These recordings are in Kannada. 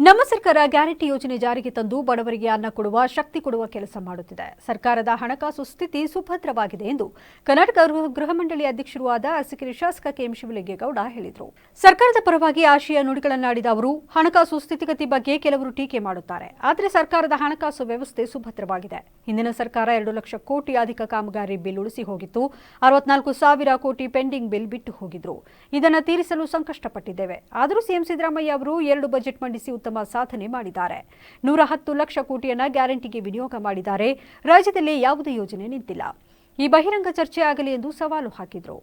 ನಮ್ಮ ಸರ್ಕಾರ ಗ್ಯಾರಂಟಿ ಯೋಜನೆ ಜಾರಿಗೆ ತಂದು ಬಡವರಿಗೆ ಅನ್ನ ಕೊಡುವ, ಶಕ್ತಿ ಕೊಡುವ ಕೆಲಸ ಮಾಡುತ್ತಿದೆ. ಸರ್ಕಾರದ ಹಣಕಾಸು ಸ್ಥಿತಿ ಸುಭದ್ರವಾಗಿದೆ ಎಂದು ಕರ್ನಾಟಕ ಗೃಹ- ಮಂಡಳಿ ಅಧ್ಯಕ್ಷರೂ ಆದ ಅರಸಿಕೆರೆ ಶಾಸಕ ಕೆಎಂ ಶಿವಲಿಂಗೇಗೌಡ ಹೇಳಿದರು. ಸರ್ಕಾರದ ಪರವಾಗಿ ಆಶಯ ನುಡಿಗಳನ್ನಾಡಿದ ಅವರು, ಹಣಕಾಸು ಸ್ಥಿತಿಗತಿ ಬಗ್ಗೆ ಕೆಲವರು ಟೀಕೆ ಮಾಡುತ್ತಾರೆ. ಆದರೆ ಸರ್ಕಾರದ ಹಣಕಾಸು ವ್ಯವಸ್ಥೆ ಸುಭದ್ರವಾಗಿದೆ. ಹಿಂದಿನ ಸರ್ಕಾರ ಎರಡು ಲಕ್ಷ ಕೋಟಿ ಅಧಿಕ ಕಾಮಗಾರಿ ಬಿಲ್ ಉಳಿಸಿ ಹೋಗಿತ್ತು. ಅರವತ್ನಾಲ್ಕು ಸಾವಿರ ಕೋಟಿ ಪೆಂಡಿಂಗ್ ಬಿಲ್ ಬಿಟ್ಟು ಹೋಗಿದ್ರು. ಇದನ್ನು ತೀರಿಸಲು ಸಂಕಷ್ಟಪಟ್ಟಿದ್ದೇವೆ. ಆದರೂ ಸಿಎಂ ಸಿದ್ದರಾಮಯ್ಯ ಅವರು ಎರಡು ಬಜೆಟ್ ಮಂಡಿಸಿ ಉತ್ತಮ ಸಾಧನೆ ಮಾಡಿದ್ದಾರೆ. ನೂರ ಹತ್ತು ಲಕ್ಷ ಕೋಟಿಯನ್ನ ಗ್ಯಾರಂಟಿಗೆ ವಿನಿಯೋಗ ಮಾಡಿದ್ದಾರೆ. ರಾಜ್ಯದಲ್ಲಿ ಯಾವುದೇ ಯೋಜನೆ ನಿಂತಿಲ್ಲ. ಈ ಬಹಿರಂಗ ಚರ್ಚೆ ಆಗಲಿ ಎಂದು ಸವಾಲು ಹಾಕಿದರು.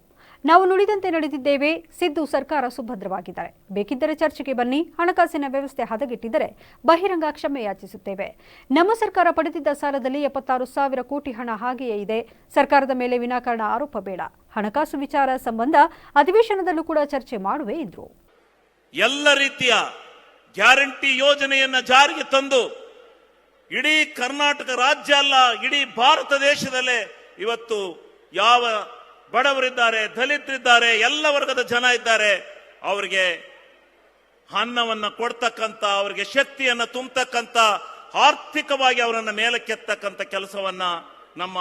ನಾವು ನುಡಿದಂತೆ ನಡೆದಿದ್ದೇವೆ. ಸಿದ್ದು ಸರ್ಕಾರ ಸುಭದ್ರವಾಗಿದ್ದಾರೆ. ಬೇಕಿದ್ದರೆ ಚರ್ಚೆಗೆ ಬನ್ನಿ. ಹಣಕಾಸಿನ ವ್ಯವಸ್ಥೆ ಹದಗೆಟ್ಟಿದ್ದರೆ ಬಹಿರಂಗ ಕ್ಷಮೆ ಯಾಚಿಸುತ್ತೇವೆ. ನಮ್ಮ ಸರ್ಕಾರ ಪಡೆದಿದ್ದ ಸಾಲದಲ್ಲಿ ಎಪ್ಪತ್ತಾರು ಸಾವಿರ ಕೋಟಿ ಹಣ ಹಾಗೆಯೇ ಇದೆ. ಸರ್ಕಾರದ ಮೇಲೆ ವಿನಾಕಾರಣ ಆರೋಪ ಬೇಡ. ಹಣಕಾಸು ವಿಚಾರ ಸಂಬಂಧ ಅಧಿವೇಶನದಲ್ಲೂ ಕೂಡ ಚರ್ಚೆ ಮಾಡುವೆ ಎಂದರು. ಎಲ್ಲ ರೀತಿಯ ಗ್ಯಾರಂಟಿ ಯೋಜನೆಯನ್ನ ಜಾರಿಗೆ ತಂದು ಇಡೀ ಕರ್ನಾಟಕ ರಾಜ್ಯ ಅಲ್ಲ, ಇಡೀ ಭಾರತ ದೇಶದಲ್ಲೇ ಇವತ್ತು ಯಾವ ಬಡವರಿದ್ದಾರೆ, ದಲಿತರಿದ್ದಾರೆ, ಎಲ್ಲ ವರ್ಗದ ಜನ ಇದ್ದಾರೆ, ಅವರಿಗೆ ಅನ್ನವನ್ನ ಕೊಡ್ತಕ್ಕಂಥ, ಅವರಿಗೆ ಶಕ್ತಿಯನ್ನ ತುಂಬತಕ್ಕಂತ ಆರ್ಥಿಕವಾಗಿ ಅವರನ್ನ ಮೇಲಕ್ಕೆತ್ತಕ್ಕಂಥ ಕೆಲಸವನ್ನ ನಮ್ಮ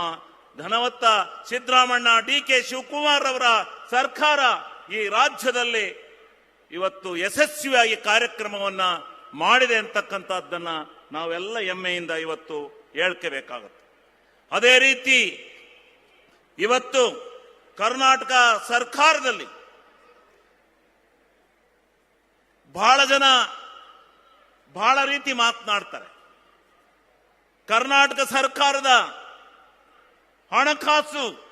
ಧನವತ್ತ ಸಿದ್ದರಾಮಣ್ಣ, ಡಿ ಕೆ ಶಿವಕುಮಾರ್ ಅವರ ಸರ್ಕಾರ ಈ ರಾಜ್ಯದಲ್ಲಿ ಇವತ್ತು ಯಶಸ್ವಿಯಾಗಿ ಕಾರ್ಯಕ್ರಮವನ್ನ ಮಾಡಿದೆ ಅಂತಕ್ಕಂಥದ್ದನ್ನ ನಾವೆಲ್ಲ ಹೆಮ್ಮೆಯಿಂದ ಇವತ್ತು ಹೇಳ್ಕೋಬೇಕಾಗುತ್ತೆ. ಅದೇ ರೀತಿ ಇವತ್ತು ಕರ್ನಾಟಕ ಸರ್ಕಾರದಲ್ಲಿ ಬಹಳ ಜನ ಬಹಳ ರೀತಿ ಮಾತನಾಡ್ತಾರೆ. ಕರ್ನಾಟಕ ಸರ್ಕಾರದ ಹಣಕಾಸು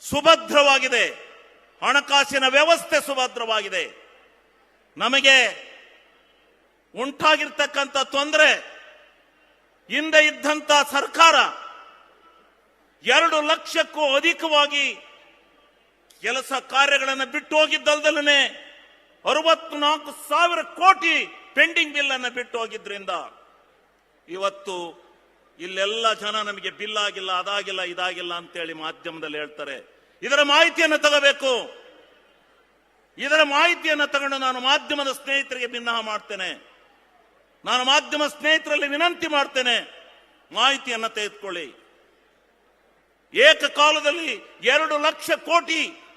ಸುಭದ್ರವಾಗಿದೆ. ಹಣಕಾಸಿನ ವ್ಯವಸ್ಥೆ ಸುಭದ್ರವಾಗಿದೆ. ನಮಗೆ ಉಂಟಾಗಿರ್ತಕ್ಕಂಥ ತೊಂದರೆ, ಹಿಂದೆ ಇದ್ದಂತ ಸರ್ಕಾರ ಎರಡು ಲಕ್ಷಕ್ಕೂ ಅಧಿಕವಾಗಿ ಕೆಲಸ ಕಾರ್ಯಗಳನ್ನು ಬಿಟ್ಟು ಹೋಗಿದ್ದಲ್ದಲ್ಲೇ ಅರವತ್ನಾಲ್ಕು ಸಾವಿರ ಕೋಟಿ ಪೆಂಡಿಂಗ್ ಬಿಲ್ ಅನ್ನು ಬಿಟ್ಟು ಹೋಗಿದ್ರಿಂದ ಇವತ್ತು ಇಲ್ಲೆಲ್ಲ ಜನ ನಮಗೆ ಬಿಲ್ ಆಗಿಲ್ಲ, ಅದಾಗಿಲ್ಲ, ಇದಾಗಿಲ್ಲ ಅಂತೇಳಿ ಮಾಧ್ಯಮದಲ್ಲಿ ಹೇಳ್ತಾರೆ. ಇದರ ಮಾಹಿತಿಯನ್ನು ತಗೋಬೇಕು. ಇದರ ಮಾಹಿತಿಯನ್ನು ತಗೊಂಡು ನಾನು ಮಾಧ್ಯಮದ ಸ್ನೇಹಿತರಿಗೆ ಭಿನ್ನ ಮಾಡ್ತೇನೆ. ನಾನು ಮಾಧ್ಯಮ ಸ್ನೇಹಿತರಲ್ಲಿ ವಿನಂತಿ ಮಾಡ್ತೇನೆ. ಮಾಹಿತಿಯನ್ನು ತೆಗೆದುಕೊಳ್ಳಿ. ಏಕಕಾಲದಲ್ಲಿ ಎರಡು ಲಕ್ಷ ಕೋಟಿ